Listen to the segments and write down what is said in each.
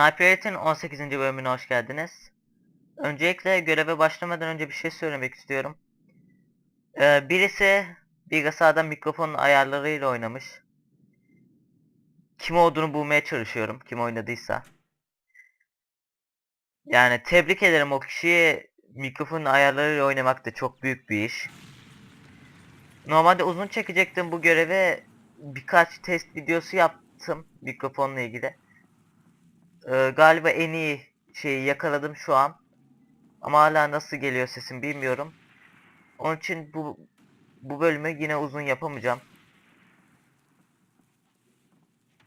Sniper 18. bölümüne hoş geldiniz. Öncelikle göreve başlamadan önce bir şey söylemek istiyorum. Ee, birisi bilgisayarda mikrofonun ayarlarıyla oynamış. Kim olduğunu bulmaya çalışıyorum. Kim oynadıysa. Yani tebrik ederim o kişiyi mikrofonun ayarlarıyla oynamak da çok büyük bir iş. Normalde uzun çekecektim bu göreve. Birkaç test videosu yaptım mikrofonla ilgili. Ee, galiba en iyi şeyi yakaladım şu an. Ama hala nasıl geliyor sesim bilmiyorum. Onun için bu bu bölümü yine uzun yapamayacağım.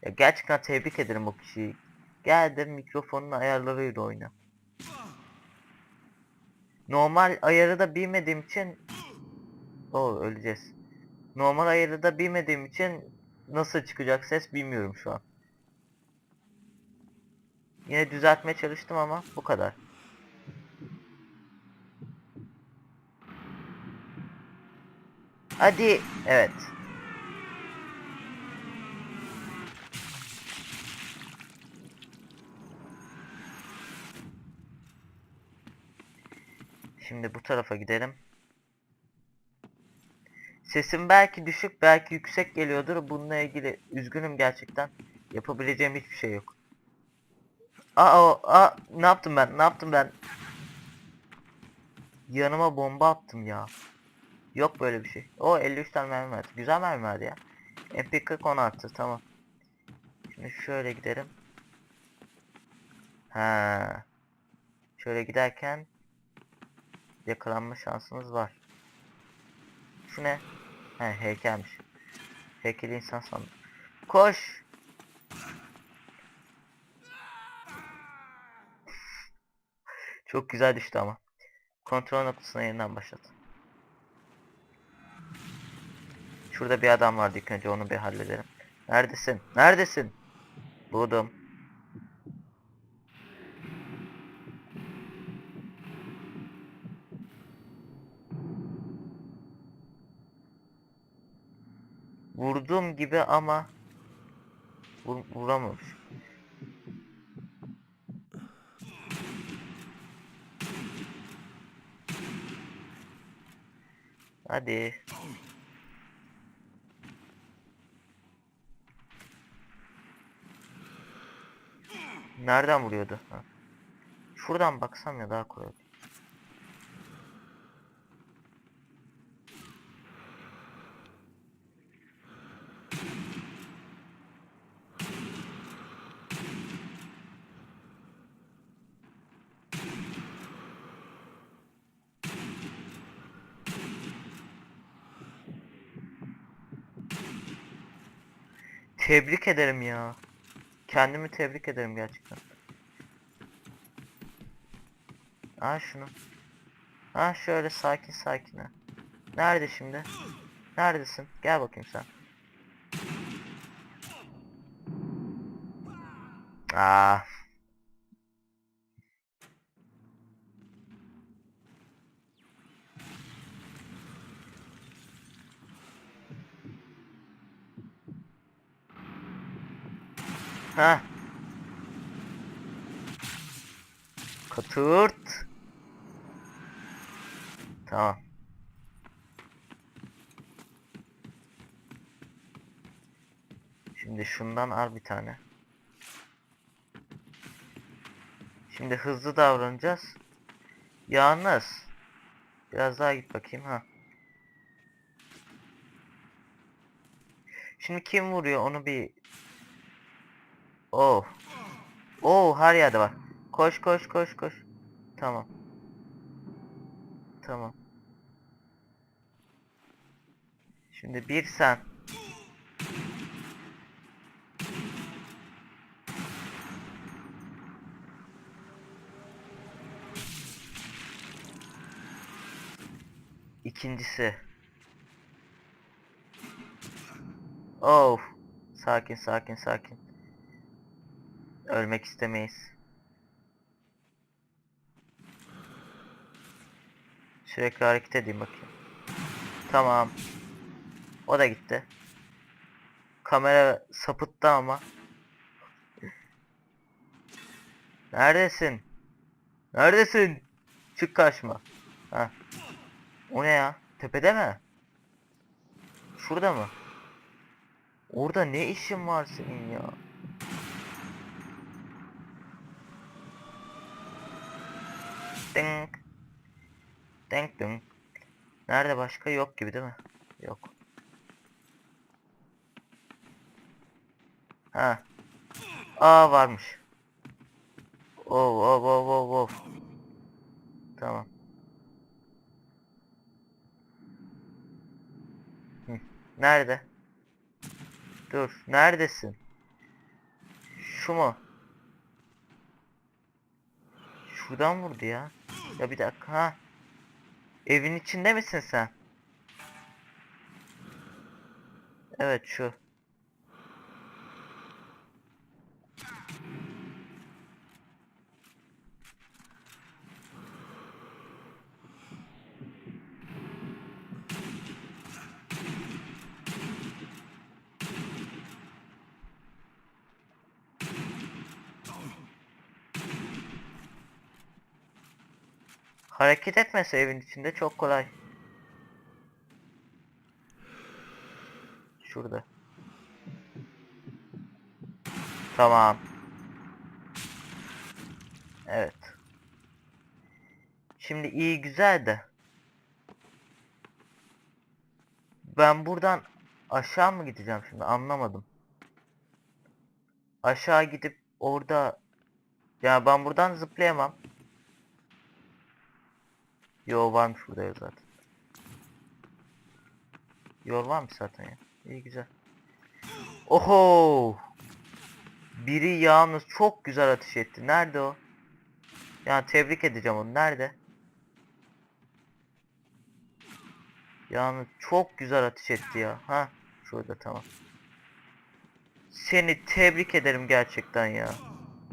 Ya gerçekten tebrik ederim o kişiyi. Geldim mikrofonun ayarlarıyla oyna. Normal ayarı da bilmediğim için o öleceğiz. Normal ayarı da bilmediğim için nasıl çıkacak ses bilmiyorum şu an. Yine düzeltmeye çalıştım ama bu kadar. Hadi. Evet. Şimdi bu tarafa gidelim. Sesim belki düşük belki yüksek geliyordur. Bununla ilgili üzgünüm gerçekten. Yapabileceğim hiçbir şey yok. Aa, aa, ne yaptım ben? Ne yaptım ben? Yanıma bomba attım ya. Yok böyle bir şey. O 53 tane mermi verdi. Güzel mermi verdi ya. MP40 10 arttı tamam. Şimdi şöyle gidelim. Ha. Şöyle giderken yakalanma şansımız var. Şu ne? He heykelmiş. Heykeli insan sandım. Koş. Çok güzel düştü ama. Kontrol noktasına yeniden başlat. Şurada bir adam vardı ilk önce onu bir halledelim. Neredesin? Neredesin? Buldum. Vurdum gibi ama vur, vuramamış. Hadi. Nereden vuruyordu? Ha. Şuradan baksam ya daha kolay. Tebrik ederim ya. Kendimi tebrik ederim gerçekten. Ha şunu. Ha şöyle sakin sakin. Nerede şimdi? Neredesin? Gel bakayım sen. Aa. Ha. Katırt. Tamam. Şimdi şundan al bir tane. Şimdi hızlı davranacağız. Yalnız biraz daha git bakayım ha. Şimdi kim vuruyor onu bir Oh. Oh her yerde var. Koş koş koş koş. Tamam. Tamam. Şimdi bir sen. İkincisi. Oh. Sakin sakin sakin. Ölmek istemeyiz. Sürekli hareket edeyim bakayım. Tamam. O da gitti. Kamera sapıttı ama. Neredesin? Neredesin? Çık karşıma. Ha. O ne ya? Tepede mi? Şurada mı? Orada ne işin var senin ya? Ding. Ding ding. Nerede başka yok gibi değil mi? Yok. Ha. Aa varmış. Oh oh oh oh oh. Tamam. Hı. Nerede? Dur. Neredesin? Şu mu? Şuradan vurdu ya. Ya bir dakika. Evin içinde misin sen? Evet şu. Hareket etmese evin içinde çok kolay. Şurada. Tamam. Evet. Şimdi iyi güzel de. Ben buradan aşağı mı gideceğim şimdi anlamadım. Aşağı gidip orada ya ben buradan zıplayamam. Yol varmış burada ya zaten. Yol varmış zaten ya. İyi güzel. Oho! Biri yalnız çok güzel ateş etti. Nerede o? Ya tebrik edeceğim onu. Nerede? Yalnız çok güzel ateş etti ya. Ha, şurada tamam. Seni tebrik ederim gerçekten ya.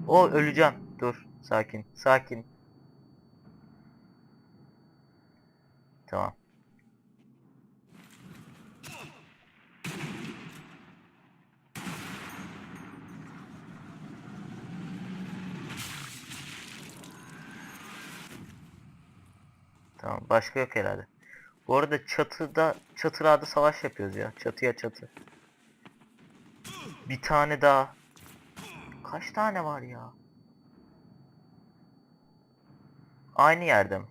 O öleceğim. Dur, sakin, sakin. Tamam. Tamam başka yok herhalde. Bu arada çatıda çatılarda savaş yapıyoruz ya. Çatıya çatı. Bir tane daha. Kaç tane var ya? Aynı yerde mi?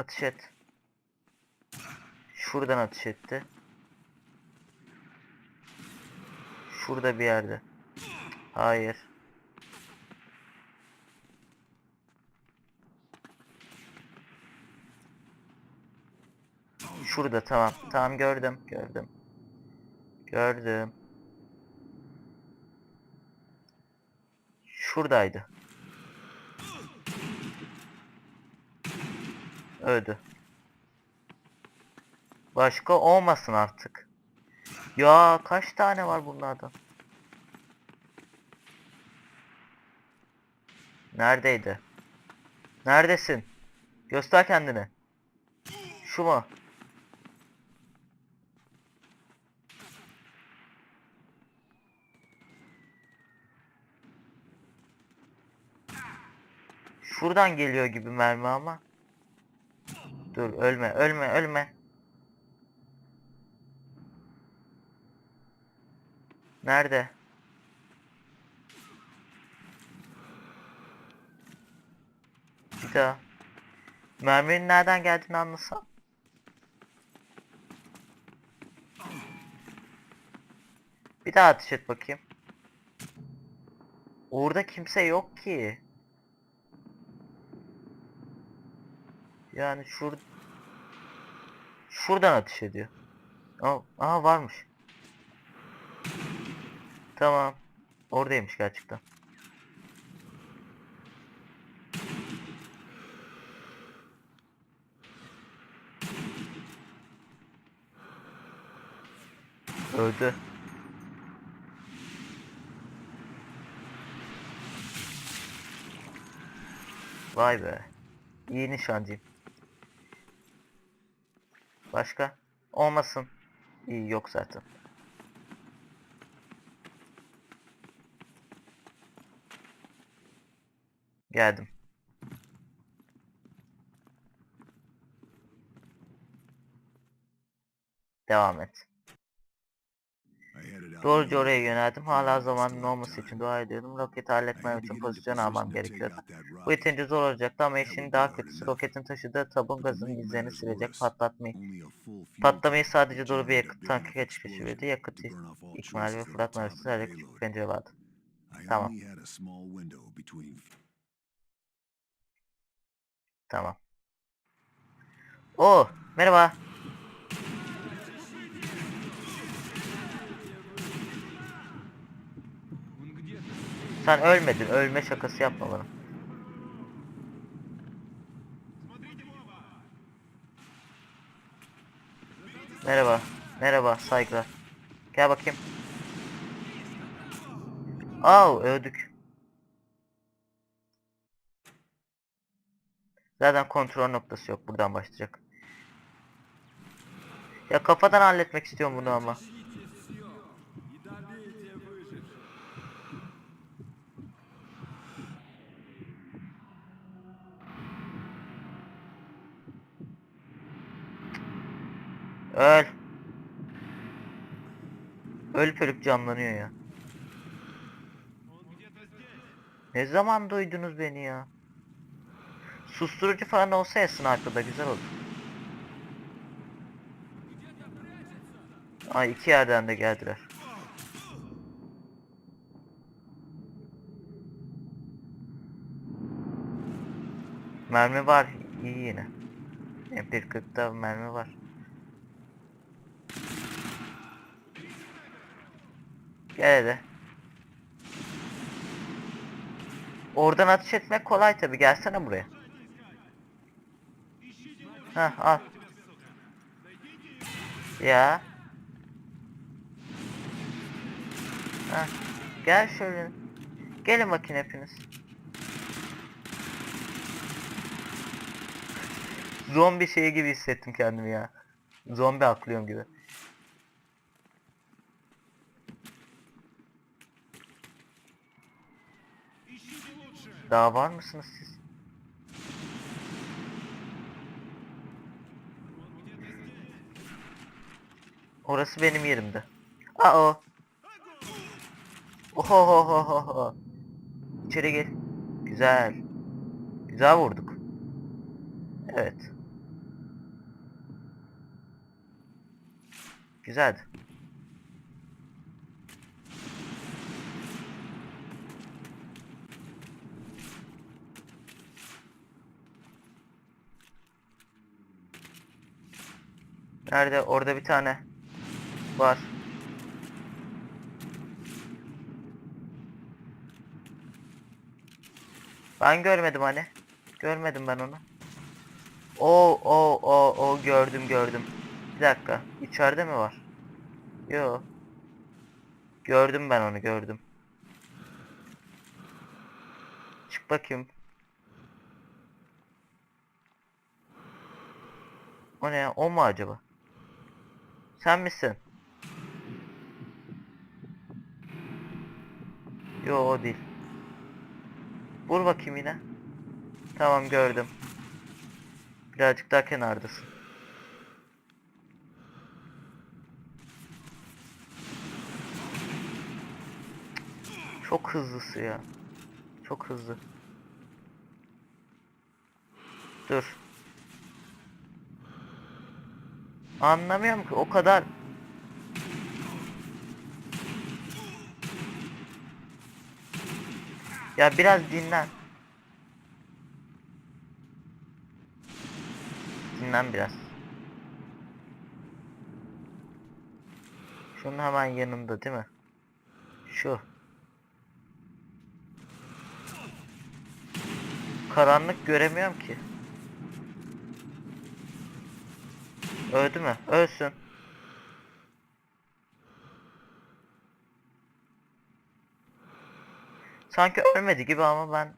Atış et. Şuradan atış etti. Şurada bir yerde. Hayır. Şurada tamam. Tamam gördüm. Gördüm. Gördüm. Şuradaydı. Öldü. Başka olmasın artık. Ya kaç tane var bunlardan? Neredeydi? Neredesin? Göster kendini. Şu mu? Şuradan geliyor gibi mermi ama. Dur ölme ölme ölme. Nerede? Bir daha. Merminin nereden geldiğini anlasam. Bir daha ateş et bakayım. Orada kimse yok ki. Yani şur şuradan ateş ediyor. Aa, aha varmış. Tamam. Oradaymış gerçekten. Öldü. Vay be. İyi nişancıyım. Başka? Olmasın. İyi yok zaten. Geldim. Devam et. Doğruca oraya yöneldim. Hala zamanın olması için dua ediyordum. Roketi halletmem için pozisyon almam gerekiyordu. Bu yeterince zor olacaktı ama işin daha kötüsü roketin taşıdığı tabun gazının izlerini silecek patlatmayı. Patlamayı sadece doğru bir yakıt tankı geçiştiriyordu. Yakıt ikmal ve fırlatma arasında sadece küçük pencere vardı. Tamam. Tamam. Oo, merhaba. Sen ölmedin. Ölme şakası yapma bana. Merhaba. Merhaba. Saygılar. Gel bakayım. Au öldük. Zaten kontrol noktası yok. Buradan başlayacak. Ya kafadan halletmek istiyorum bunu ama. Öl. Ölüp ölüp canlanıyor ya. Ne zaman duydunuz beni ya? Susturucu falan olsa ya sniper'da güzel olur. Ay iki yerden de geldiler. Mermi var. iyi yine. MP40'da mermi var. Gel hadi. Oradan ateş etmek kolay tabi. Gelsene buraya. Heh al. Ya. Heh. Gel şöyle. Gelin bakın hepiniz. Zombi şeyi gibi hissettim kendimi ya. Zombi aklıyorum gibi. Daha var mısınız siz? Orası benim yerimde. Aa o. Oho ho ho ho ho. İçeri gel. Güzel. Güzel vurduk. Evet. Güzeldi. Nerede? Orada bir tane var. Ben görmedim hani. Görmedim ben onu. O o o o gördüm gördüm. Bir dakika. İçeride mi var? Yo. Gördüm ben onu gördüm. Çık bakayım. O ne ya? O mu acaba? Sen misin? Yo o değil. Vur bakayım yine. Tamam gördüm. Birazcık daha kenardasın. Çok hızlısı ya. Çok hızlı. Dur. Anlamıyorum ki o kadar. Ya biraz dinlen. Dinlen biraz. Şunun hemen yanında değil mi? Şu. Karanlık göremiyorum ki. Öldü mü? Ölsün. Sanki ölmedi gibi ama ben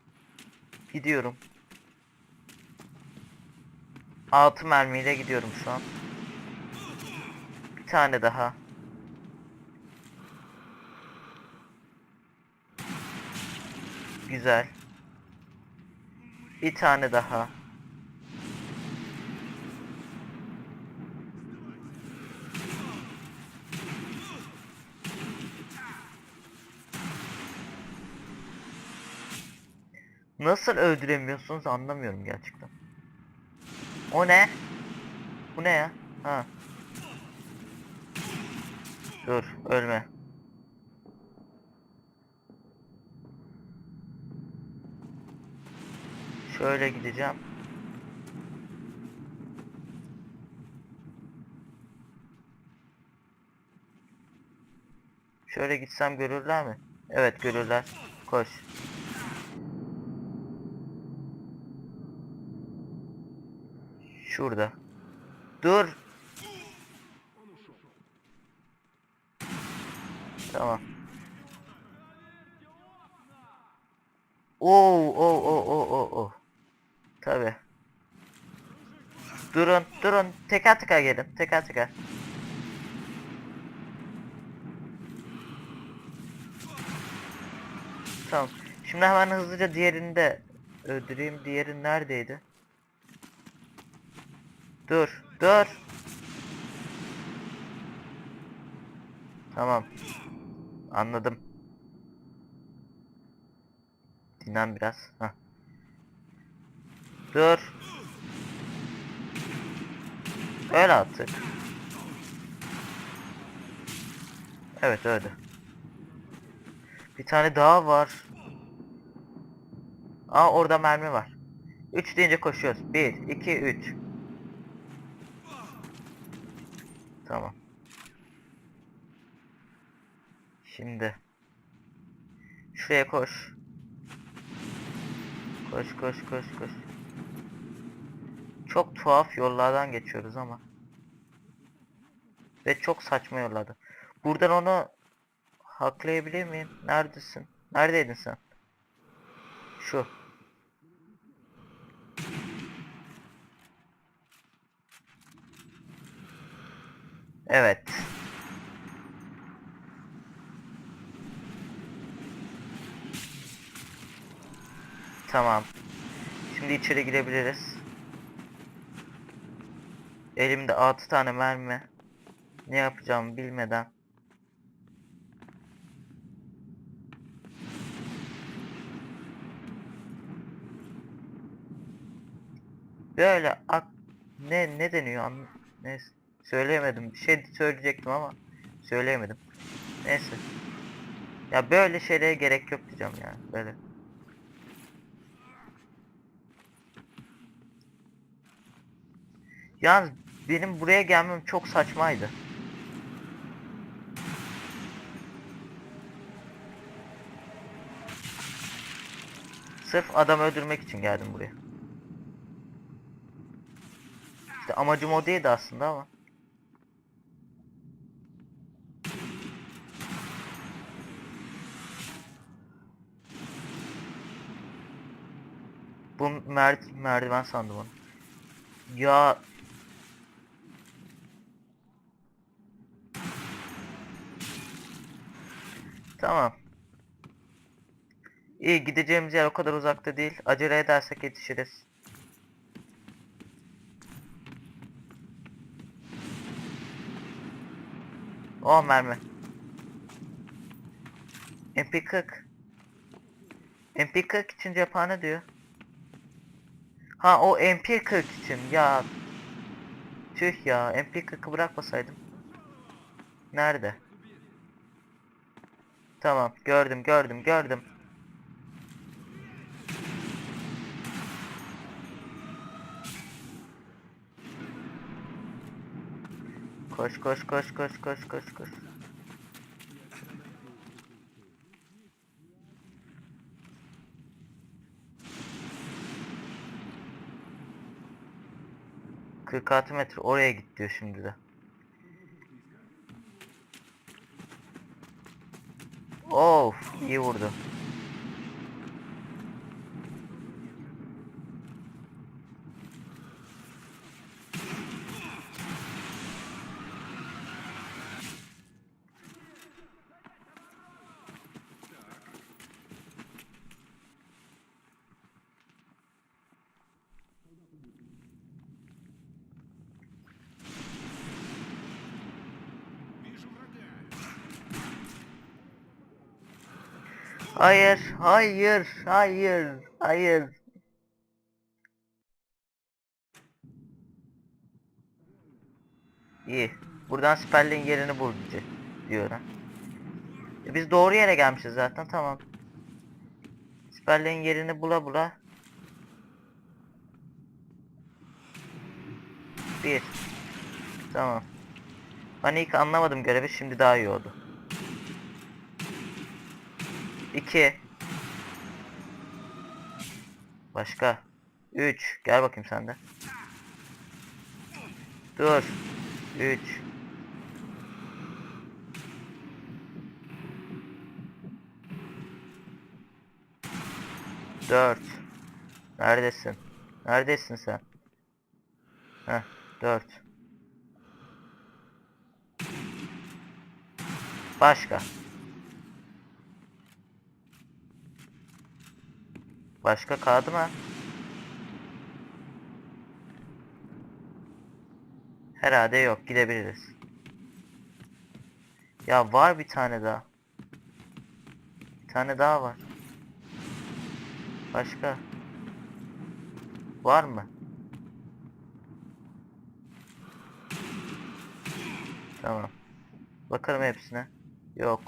gidiyorum. 6 mermiyle gidiyorum şu an. Bir tane daha. Güzel. Bir tane daha. Nasıl öldüremiyorsunuz anlamıyorum gerçekten. O ne? Bu ne ya? Ha. Dur, ölme. Şöyle gideceğim. Şöyle gitsem görürler mi? Evet görürler. Koş. Şurada. Dur. Tamam. Oo, o, o, o, o, o. Tabi. Durun, durun. Teker teker gelin. Teker teker. Tamam. Şimdi hemen hızlıca diğerini de öldüreyim. Diğeri neredeydi? Dur, dur. Tamam. Anladım. Dinlen biraz. Heh. Dur. Öyle artık. Evet öyle. Bir tane daha var. Aa orada mermi var. 3 deyince koşuyoruz. 1, 2, 3. Tamam. Şimdi. Şuraya koş. Koş koş koş koş. Çok tuhaf yollardan geçiyoruz ama. Ve çok saçma yollardan. Buradan onu haklayabilir miyim? Neredesin? Neredeydin sen? Şu. Evet. Tamam. Şimdi içeri girebiliriz. Elimde 6 tane mermi. Ne yapacağımı bilmeden. Böyle ak ne ne deniyor an ne söyleyemedim. Bir şey söyleyecektim ama söyleyemedim. Neyse. Ya böyle şeylere gerek yok diyeceğim ya. Böyle. Yalnız benim buraya gelmem çok saçmaydı. Sırf adam öldürmek için geldim buraya. İşte amacım o değildi aslında ama. Bu mer merdiven sandım onu. Ya Tamam. İyi gideceğimiz yer o kadar uzakta değil. Acele edersek yetişiriz. O mermi. MP40. MP40 için cephane diyor. Ha o MP40 için ya. Tüh ya MP40'ı bırakmasaydım. Nerede? Tamam gördüm gördüm gördüm. Koş koş koş koş koş koş koş. Kırk altı metre oraya git diyor şimdi de. Of iyi vurdu. Hayır, hayır, hayır, hayır. İyi. Buradan siperliğin yerini bul diyor. E biz doğru yere gelmişiz zaten tamam. Siperliğin yerini bula bula. Bir. Tamam. Ben ilk anlamadım görevi şimdi daha iyi oldu. 2 Başka. 3 Gel bakayım sen de. Dur. 3 4 Neredesin? Neredesin sen? Heh 4 Başka Başka kaldı mı? Herhalde yok. Gidebiliriz. Ya var bir tane daha. Bir tane daha var. Başka? Var mı? Tamam. Bakalım hepsine. Yok.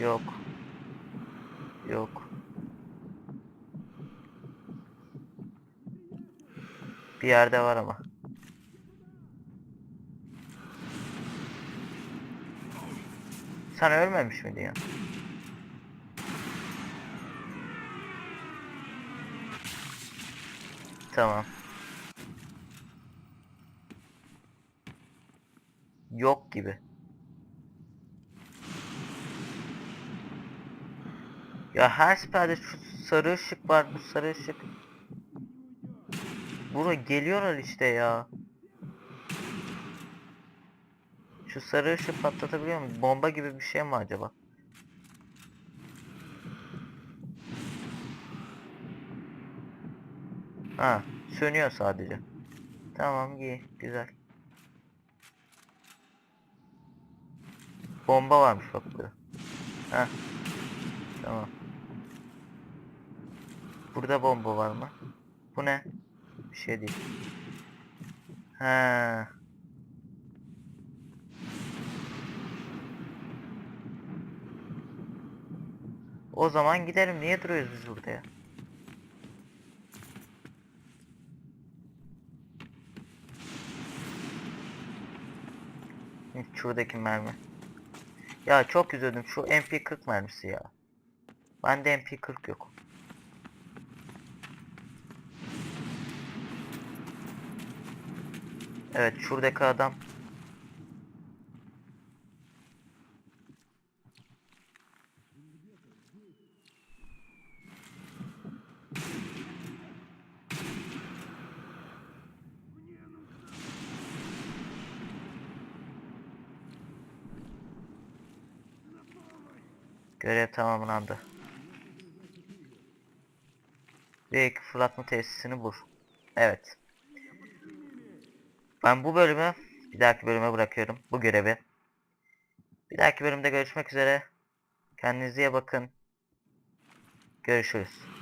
Yok. Yok. Bir yerde var ama. Sen ölmemiş miydin ya? Tamam. Yok gibi. Ya her seferde şu sarı ışık var bu sarı ışık. Bura geliyorlar işte ya. Şu sarı ışığı patlatabiliyor mu? Bomba gibi bir şey mi acaba? Ha, sönüyor sadece. Tamam iyi, güzel. Bomba varmış bak burada. Ha. Tamam. Burada bomba var mı? Bu ne? Bir şey değil. Ha. O zaman gidelim. Niye duruyoruz biz burada ya? Şuradaki mermi. Ya çok üzüldüm. Şu MP40 mermisi ya. Bende MP40 yok. Evet şuradaki adam Görev tamamlandı. V2 fırlatma tesisini bul. Evet. Ben bu bölümü bir dahaki bölüme bırakıyorum. Bu görevi. Bir dahaki bölümde görüşmek üzere. Kendinize iyi bakın. Görüşürüz.